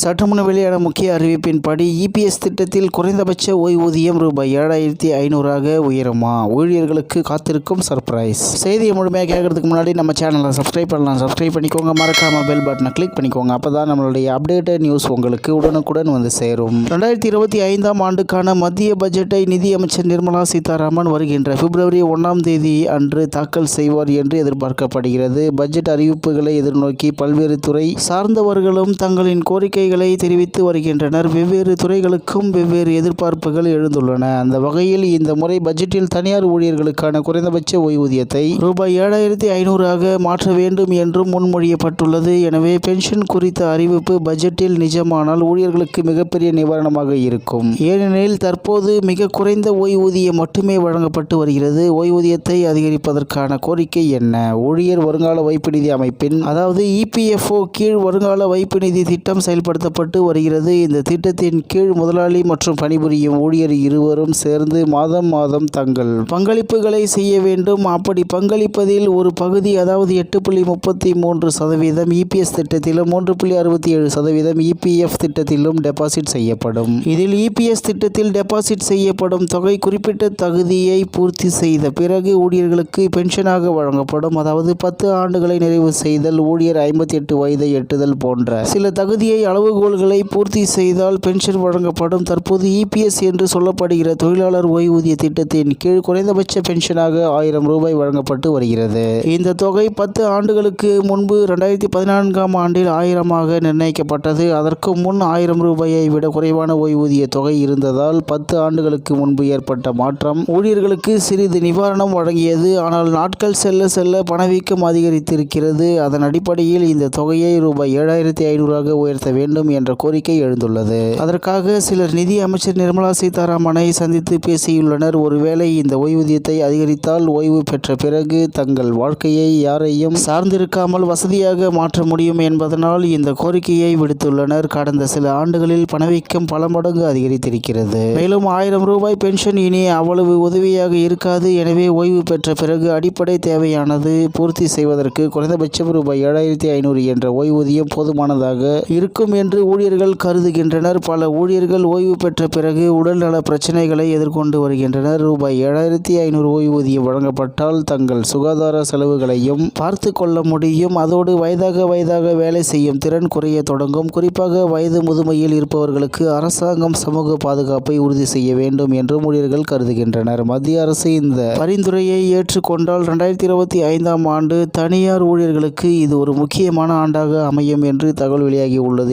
சற்றுமுன் வெளியான முக்கிய அறிவிப்பின்படி இபிஎஸ் திட்டத்தில் குறைந்தபட்ச ஓய்வூதியம் ரூபாய் ஏழாயிரத்தி ஐநூறாக உயருமா? ஊழியர்களுக்கு காத்திருக்கும் சர்ப்ரைஸ் செய்தியை முழுமையாக கேட்கறதுக்கு முன்னாடி நம்ம சேனலை சப்ஸ்கிரைப் பண்ணலாம். சப்ஸ்கிரைப் பண்ணிக்கோங்க. மறக்காம பெல் பட்டனை கிளிக் பண்ணிக்கோங்க. அப்பதான் நம்மளுடைய அப்டேட்டட் நியூஸ் உங்களுக்கு உடனுக்குடன் வந்து சேரும். ரெண்டாயிரத்தி இருபத்தி ஐந்தாம் ஆண்டுக்கான மத்திய பட்ஜெட்டை நிதியமைச்சர் நிர்மலா சீதாராமன் வருகின்ற பிப்ரவரி ஒன்றாம் தேதி அன்று தாக்கல் செய்வார் என்று எதிர்பார்க்கப்படுகிறது. பட்ஜெட் அறிவிப்புகளை எதிர்நோக்கி பல்வேறு துறை சார்ந்தவர்களும் தங்களின் கோரிக்கை கோரிக்கைகளை தெரிவித்து வருகின்றனர். வெவ்வேறு துறைகளுக்கும் வெவ்வேறு எதிர்பார்ப்புகள் எழுந்துள்ளன. அந்த வகையில் இந்த முறை பட்ஜெட்டில் தனியார் ஊழியர்களுக்கான குறைந்தபட்ச ஓய்வூதியத்தை ரூபாய் ஏழாயிரத்தி ஐநூறாக மாற்ற வேண்டும் என்றும் முன்மொழியப்பட்டுள்ளது. எனவே பென்ஷன் குறித்த அறிவிப்பு பட்ஜெட்டில் நிஜமானால் ஊழியர்களுக்கு மிகப்பெரிய நிவாரணமாக இருக்கும். ஏனெனில் தற்போது மிக குறைந்த ஓய்வூதியம் மட்டுமே வழங்கப்பட்டு வருகிறது. ஓய்வூதியத்தை அதிகரிப்பதற்கான கோரிக்கை என்ன? ஊழியர் வருங்கால வைப்பு நிதி அமைப்பின் அதாவது இபிஎஃப்ஓ கீழ் வருங்கால வைப்பு நிதி திட்டம் செயல்படுத்தப்பட்டு வருகிறது. இந்த திட்டத்தின் கீழ் முதலாளி மற்றும் பணிபுரியும் ஊழியர் இருவரும் சேர்ந்து மாதம் மாதம் தங்கள் பங்களிப்புகளை செய்ய வேண்டும். அப்படி பங்களிப்பதில் ஒரு பகுதி அதாவது எட்டு புள்ளி முப்பத்தி மூன்று சதவீதம் இபிஎஸ் திட்டத்திலும் மூன்று புள்ளி அறுபத்தி ஏழு சதவீதம் இபிஎஃப் திட்டத்திலும் டெபாசிட் செய்யப்படும். இதில் இபிஎஸ் திட்டத்தில் டெபாசிட் செய்யப்படும் தொகை குறிப்பிட்ட தகுதியை பூர்த்தி செய்த பிறகு ஊழியர்களுக்கு பென்ஷனாக வழங்கப்படும். அதாவது பத்து ஆண்டுகளை நிறைவு செய்தல் ஊழியர் ஐம்பத்தி எட்டு வயதை எட்டுதல் போன்ற சில தகுதியை அளவுகோல்களை பூர்த்தி செய்தால் பென்ஷன் வழங்கப்படும். தற்போது இபிஎஸ் என்று சொல்லப்படுகிற தொழிலாளர் ஓய்வூதிய திட்டத்தின் கீழ் குறைந்தபட்ச பென்ஷனாக ஆயிரம் ரூபாய் வழங்கப்பட்டு வருகிறது. இந்த தொகை பத்து ஆண்டுகளுக்கு முன்பு ரெண்டாயிரத்தி பதினான்காம் ஆண்டில் ஆயிரமாக நிர்ணயிக்கப்பட்டது. அதற்கு முன் ஆயிரம் ரூபாயை விட குறைவான ஓய்வூதிய தொகை இருந்ததால் பத்து ஆண்டுகளுக்கு முன்பு ஏற்பட்ட மாற்றம் ஊழியர்களுக்கு சிறிது நிவாரணம் வழங்கியது. ஆனால் நாட்கள் செல்ல செல்ல பணவீக்கம் அதிகரித்திருக்கிறது. அதன் அடிப்படையில் இந்த தொகையை ரூபாய் ஏழாயிரத்தி ஐநூறாக உயர்த்த வேண்டும். என்ற கோரிக்கை எழுந்துள்ளது. அதற்காக சிலர் நிதி அமைச்சர் நிர்மலா சீதாராமனை சந்தித்து பேசியுள்ளனர். ஒருவேளை இந்த ஓய்வூதியத்தை அதிகரித்தால் ஓய்வு பெற்ற பிறகு தங்கள் வாழ்க்கையை யாரையும் சார்ந்திருக்காமல் வசதியாக மாற்ற முடியும் என்பதனால் இந்த கோரிக்கையை விடுத்துள்ளனர். கடந்த சில ஆண்டுகளில் பணவீக்கம் பல மடங்கு அதிகரித்திருக்கிறது. மேலும் ஆயிரம் ரூபாய் பென்ஷன் இனி அவ்வளவு உதவியாக இருக்காது. எனவே ஓய்வு பெற்ற பிறகு அடிப்படை தேவையானது பூர்த்தி செய்வதற்கு குறைந்தபட்சம் ரூபாய் ஏழாயிரத்தி ஐநூறு என்ற ஓய்வூதியம் போதுமானதாக இருக்கும் என்று ஊழியர்கள் கருதுகின்றனர். பல ஊழியர்கள் ஓய்வு பெற்ற பிறகு உடல்நல பிரச்சினைகளை எதிர்கொண்டு வருகின்றனர். ரூபாய் ஏழாயிரத்தி ஐநூறு ஓய்வூதியம் வழங்கப்பட்டால் தங்கள் சுகாதார செலவுகளையும் பார்த்து கொள்ள முடியும். அதோடு வயதாக வயதாக வேலை செய்யும் திறன் குறைய தொடங்கும். குறிப்பாக வயது முதுமையில் இருப்பவர்களுக்கு அரசாங்கம் சமூக பாதுகாப்பை உறுதி செய்ய வேண்டும் என்றும் ஊழியர்கள் கருதுகின்றனர். மத்திய அரசு இந்த பரிந்துரையை ஏற்றுக்கொண்டால் ரெண்டாயிரத்தி இருபத்தி ஐந்தாம் ஆண்டு தனியார் ஊழியர்களுக்கு இது ஒரு முக்கியமான ஆண்டாக அமையும் என்று தகவல் வெளியாகி உள்ளது